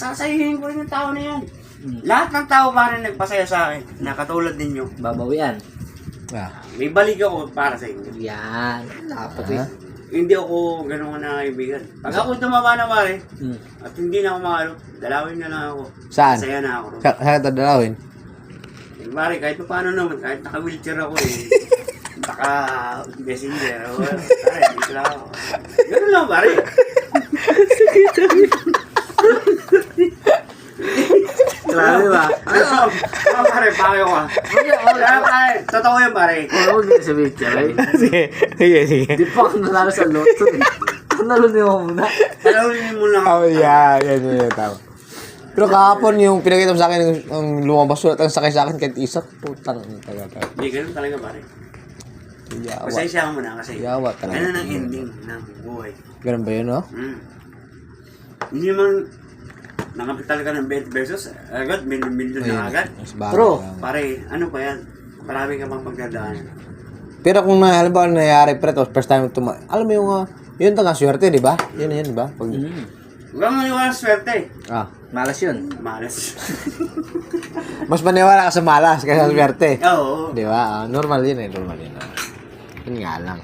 sasayihin ko rin yung tao na yan. Lahat ng tao pare nagpasaya sa akin, na katulad ninyo. Babawian. Ah. May balik ako para sa inyo. Yan. Dapat Ah. eh. Hindi ako ganun na kaibigan. Pag ako tumama na pare, Hmm. at hindi na ako makalo, dalawin na lang ako. Saan? Masaya na ako. Sa, saan ito dalawin? Eh, pare, kahit pa paano naman, kahit naka-wheelchair ako eh. Naka-messenger. o, Pare, dito lang ako. Ganun lang pare. Ba? Ano? Ano pare, pakiyo ka. Kaya pare, totoo yan pare. Oo, huwag yun sa picture eh. sige, sige, sige. Di pa ako nanalo sa loto eh. Nanalo niyo ako muna. Dalawin mo lang. Oh, yeah, yan, yan, yan, tama. Pero kahapon yung pinakita mo sa akin, yung, yung lumabas ulit ang sakay sa akin kahit isa, putang ina talaga. Hindi, ganun talaga pare. Yawa. Pasensya mo na kasi. Yawa talaga. Ano ang ending ng buhay. Ganun ba yun, no? Mm. Hindi man nakapital ka ng 20 pesos, agad, million-million na agad. Lang. Pare, ano pa yan? Marami ka pang pagdadaanan. Pero kung na, alam ba, nangyayari pre, tapos first time tuma... Alam mo yung, uh, yun tanga swerte, di ba? Yun, yun, di ba? Pag, Hmm. Huwag maniwala sa swerte. ah, Malas yun. Malas. mas maniwala ka sa malas kaysa sa swerte. Oo. Di ba? Ah, normal yun eh, normal yun. ah. Yun nga lang.